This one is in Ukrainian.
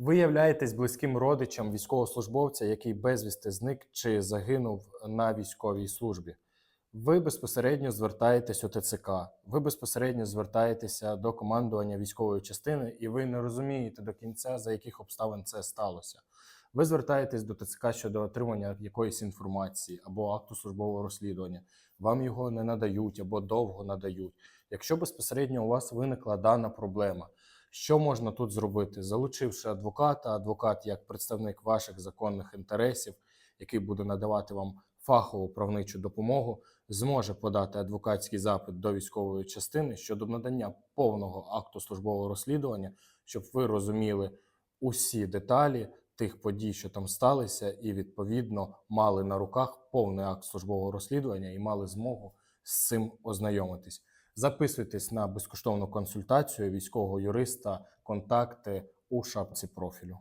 Ви являєтесь близьким родичем військовослужбовця, який безвісти зник чи загинув на військовій службі. Ви безпосередньо звертаєтесь у ТЦК, ви безпосередньо звертаєтеся до командування військової частини, і ви не розумієте до кінця, за яких обставин це сталося. Ви звертаєтесь до ТЦК щодо отримання якоїсь інформації або акту службового розслідування. Вам його не надають або довго надають. Якщо безпосередньо у вас виникла дана проблема, що можна тут зробити? Залучивши адвоката, адвокат як представник ваших законних інтересів, який буде надавати вам фахову правничу допомогу, зможе подати адвокатський запит до військової частини щодо надання повного акту службового розслідування, щоб ви розуміли усі деталі тих подій, що там сталися, і відповідно мали на руках повний акт службового розслідування і мали змогу з цим ознайомитись. Записуйтесь на безкоштовну консультацію військового юриста, контакти у шапці профілю.